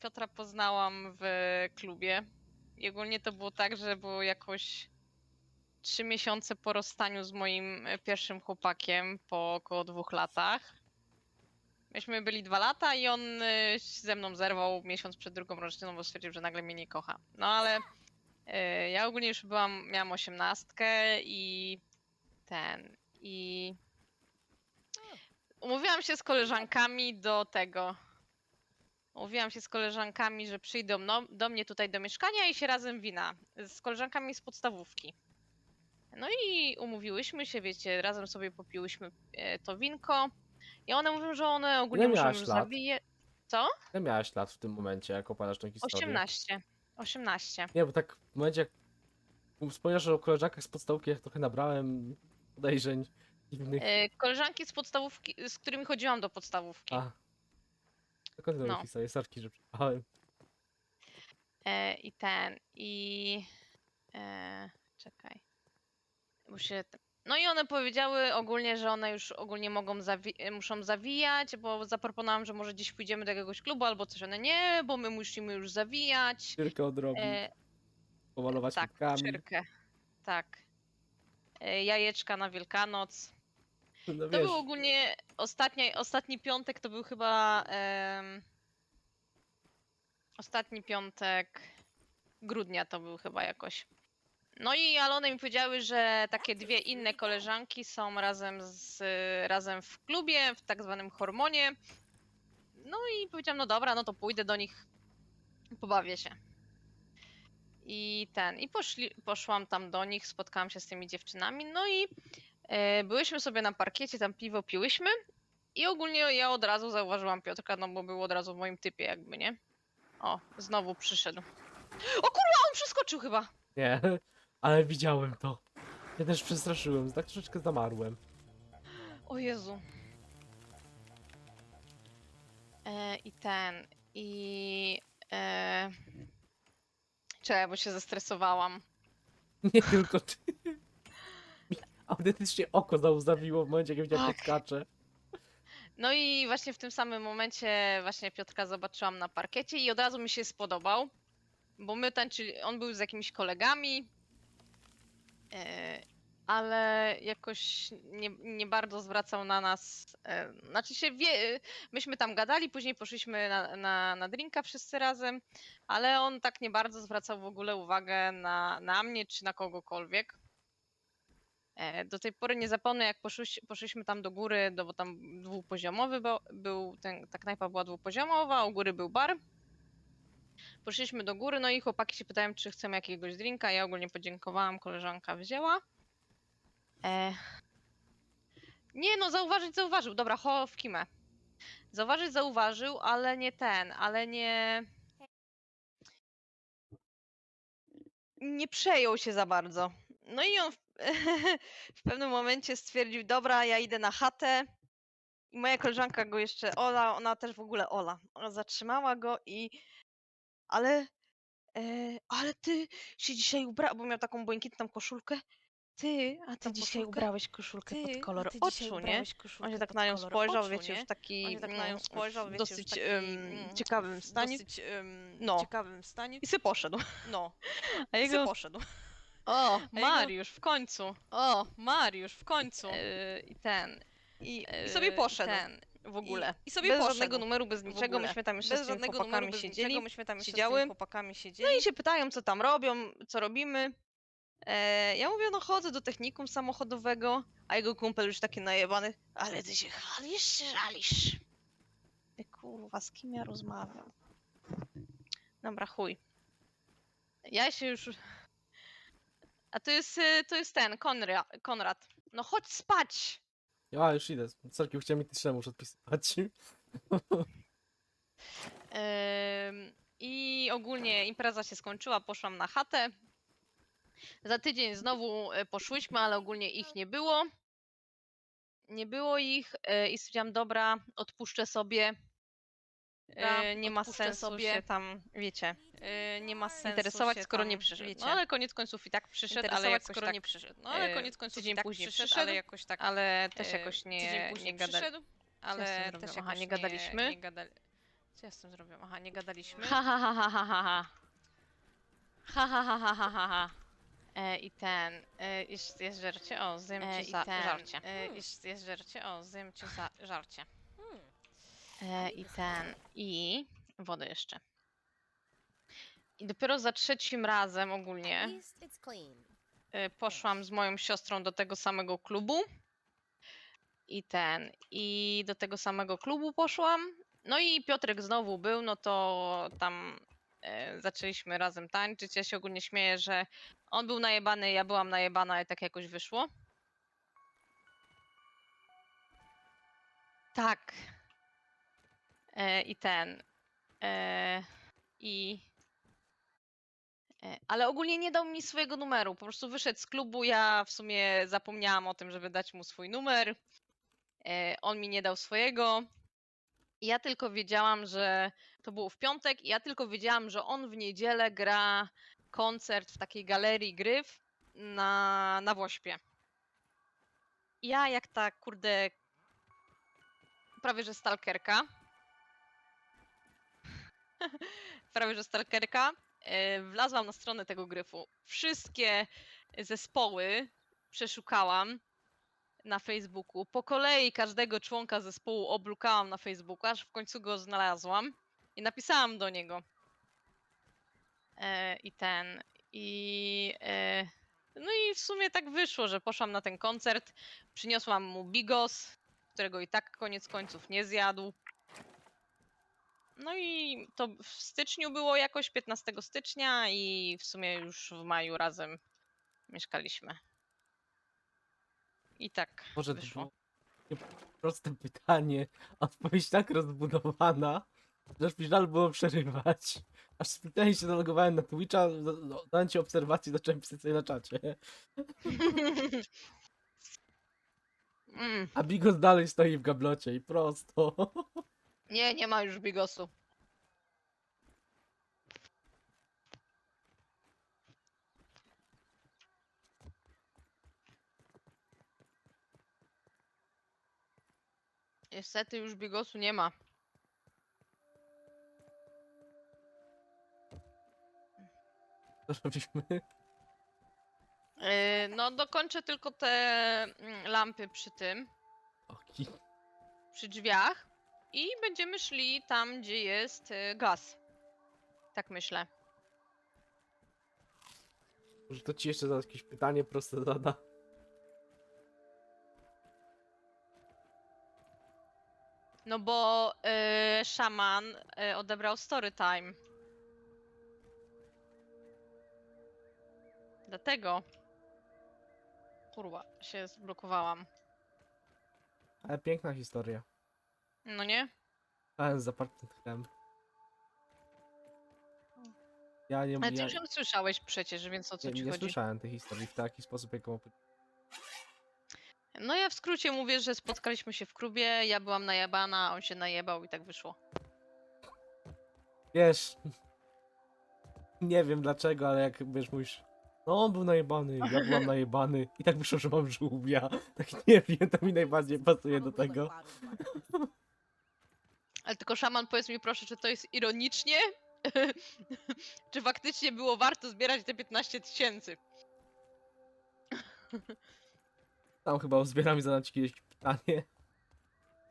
Piotra poznałam w klubie. I ogólnie to było tak, że było jakoś trzy miesiące po rozstaniu z moim pierwszym chłopakiem po około dwóch latach. Myśmy byli dwa lata i on się ze mną zerwał miesiąc przed drugą rocznicą, bo stwierdził, że nagle mnie nie kocha. No ale e, ja ogólnie już byłam, miałam osiemnastkę i ten, i umówiłam się z koleżankami do tego. Umówiłam się z koleżankami, że przyjdą no, do mnie tutaj do mieszkania i się razem wina. Z koleżankami z podstawówki. No i umówiłyśmy się, wiecie, razem sobie popiłyśmy e, to winko. I one mówią, że one ogólnie Ile muszą miałaś już lat? zawijać. Co? Ile miałaś lat w tym momencie, jak opowiadasz tą historię? 18. 18. Nie, bo tak w momencie, jak wspomniałeś o koleżankach z podstawki, jak trochę nabrałem podejrzeń innych. E, koleżanki z podstawówki, z którymi chodziłam do podstawówki. A. Kontynuuj no. historię, sorki, że przerwałem. E, I ten, i. E, czekaj. Się. No i one powiedziały ogólnie, że one już ogólnie mogą zawi- muszą zawijać, bo zaproponowałam, że może gdzieś pójdziemy do jakiegoś klubu albo coś. One nie, bo my musimy już zawijać. Tylko odrobić, E, pomalować tak, czyrkę. Tak. E, jajeczka na Wielkanoc. No To wiesz, był ogólnie ostatni, ostatni piątek, to był chyba em, ostatni piątek grudnia to był chyba jakoś. No i ale one mi powiedziały, że takie dwie inne koleżanki są razem z razem w klubie, w tak zwanym hormonie. No i powiedziałam, no dobra, no to pójdę do nich, pobawię się. I ten, i poszli, poszłam tam do nich, spotkałam się z tymi dziewczynami, no i Byłyśmy sobie na parkiecie, tam piwo piłyśmy i ogólnie ja od razu zauważyłam Piotrka, no bo był od razu w moim typie jakby, nie? O, znowu przyszedł. O kurwa, on przeskoczył chyba! Nie, ale widziałem to. Ja też przestraszyłem, tak troszeczkę zamarłem. O Jezu. E, I ten, i... E... Czekaj, bo się zestresowałam. Nie tylko ty. Autentycznie oko zauzawiło w momencie, jak widziałem Tak. jak skacze. No i właśnie w tym samym momencie właśnie Piotrka zobaczyłam na parkiecie i od razu mi się spodobał, bo my tańczyli, on był z jakimiś kolegami, e, ale jakoś nie, nie bardzo zwracał na nas, e, znaczy się wie, myśmy tam gadali, później poszliśmy na, na, na drinka wszyscy razem, ale on tak nie bardzo zwracał w ogóle uwagę na, na mnie czy na kogokolwiek. E, Do tej pory nie zapomnę, jak poszłyś, poszliśmy tam do góry, do, bo tam dwupoziomowy bo- był, ten, ta knajpa była dwupoziomowa, u góry był bar. Poszliśmy do góry, no i chłopaki się pytają, czy chcemy jakiegoś drinka. Ja ogólnie podziękowałam, koleżanka wzięła. E... Nie no, zauważyć zauważył. Dobra, ho w kimę. Zauważyć zauważył, ale nie ten, ale nie... Nie przejął się za bardzo. No i on w, pewnym momencie stwierdził, dobra, ja idę na chatę. I moja koleżanka go jeszcze, Ola, ona też w ogóle Ola, ona zatrzymała go i ale, e, ale ty się dzisiaj ubrałeś, bo miał taką błękitną koszulkę. Ty, a ty Tą dzisiaj koszulkę? ubrałeś koszulkę Ty, pod kolor oczu, nie? ubrałeś On się tak na nią kolor spojrzał, oczu, wiecie, już taki tak na nią mm, spojrzał, w wiecie, dosyć taki, mm, ciekawym stanie. dosyć em, No. ciekawym stanie. I sy poszedł. No, A jego... poszedł. O, jego- Mariusz, w końcu. O, Mariusz, w końcu. E, I ten. I, e, I sobie poszedł. Ten, w ogóle. I, i sobie bez poszedł. żadnego numeru, bez niczego. Myśmy tam jeszcze Bez z tymi żadnego chłopakami numeru, bez siedzieli. niczego, myśmy tam siedziały. chłopakami siedzieli. No i się pytają, co tam robią, co robimy. E, ja mówię, no chodzę do technikum samochodowego, a jego kumpel już taki najebany, ale ty się chalisz żalisz? Ty kurwa, z kim ja rozmawiam? Dobra, chuj. Ja się już... A to jest, y, to jest ten, Konra, Konrad. No chodź spać! Ja już idę. Sorki, chciałem mitycznemu muszę odpisywać. Ym, I ogólnie impreza się skończyła, poszłam na chatę. Za tydzień znowu e, poszłyśmy, ale ogólnie ich nie było. Nie było ich e, i stwierdziłam, dobra, odpuszczę sobie. Dobra, nie ma odpuszczę sensu sobie. się tam, wiecie, E, nie ma sensu interesować, się skoro tam, nie przyszedł. Wiecie, No ale koniec końców i tak przyszedł, ale jakoś skoro tak, nie przyszedł. No ale e, koniec końców tydzień i tak później przyszedł, przyszedł, ale jakoś tak ale też e, jakoś tydzień nie, później nie gadali. przyszedł, ale zrobiłam? też Aha, jakoś nie gadaliśmy? Nie, gadali... Co ja z tym zrobiłam? Aha, nie gadaliśmy. Ha ha ha ha ha ha ha. Ha ha ha ha ha ha. E, I ten. E, jest, jest żarcie? O, zjem E, ci za ten, żarcie. E, jest, jest żarcie? O, zjem za żarcie. Hmm. E, I ten. I wodę jeszcze. I dopiero za trzecim razem ogólnie At least it's clean. e, poszłam z moją siostrą do tego samego klubu. I ten. I do tego samego klubu poszłam. No i Piotrek znowu był, no to tam e, zaczęliśmy razem tańczyć. Ja się ogólnie śmieję, że on był najebany, ja byłam najebana i tak jakoś wyszło. Tak. E, I ten. E, I. E, ale ogólnie nie dał mi swojego numeru. Po prostu wyszedł z klubu. Ja w sumie zapomniałam o tym, żeby dać mu swój numer. E, on mi nie dał swojego. Ja tylko wiedziałam, że to było w piątek. Ja tylko wiedziałam, że on w niedzielę gra koncert w takiej galerii gryf na, na Wośpie. Ja jak ta kurde prawie że stalkerka. prawie że stalkerka. E, Wlazłam na stronę tego gryfu. Wszystkie zespoły przeszukałam na Facebooku. Po kolei każdego członka zespołu oblukałam na Facebooku, aż w końcu go znalazłam i napisałam do niego. E, I ten. I. E, no i w sumie tak wyszło, że poszłam na ten koncert. Przyniosłam mu bigos, którego i tak koniec końców nie zjadł. No i to w styczniu było jakoś 15 stycznia i w sumie już w maju razem mieszkaliśmy. I tak Może to wyszło. było proste pytanie, a odpowiedź tak rozbudowana, że aż mi żal było przerywać. Aż specjalnie się zalogowałem na Twitcha, za- za- dałem ci obserwacji, zacząłem pisać sobie na czacie. mm, A Bigos dalej stoi w gablocie i prosto. nie, nie ma już bigosu. Niestety już bigosu nie ma. Co robiliśmy? Yy, no dokończę tylko te mm, lampy przy tym, Oki. przy drzwiach i będziemy szli tam, gdzie jest y, gaz. Tak myślę. Może to ci jeszcze za jakieś pytanie proste zada. No bo y, szaman y, odebrał story time. Dlatego. Kurwa, się zblokowałam. Ale piękna historia. No nie? Stałem z zapartym tchem. Ja nie, Ale ty ja, już ją słyszałeś przecież, więc o co nie, ci nie chodzi? słyszałem tej historii w taki sposób, jaką No ja w skrócie mówię, że spotkaliśmy się w klubie, ja byłam najebana, on się najebał i tak wyszło. Wiesz, nie wiem dlaczego, ale jak wiesz, mówisz, no on był najebany, ja byłam najebany i tak wyszło, że mam żółwia. Tak nie wiem, to mi najbardziej pasuje do tego. Ale tylko szaman, powiedz mi proszę, czy to jest ironicznie? czy faktycznie było warto zbierać te 15 tysięcy? Tam chyba zbieram i zadam ci kiedyś pytanie.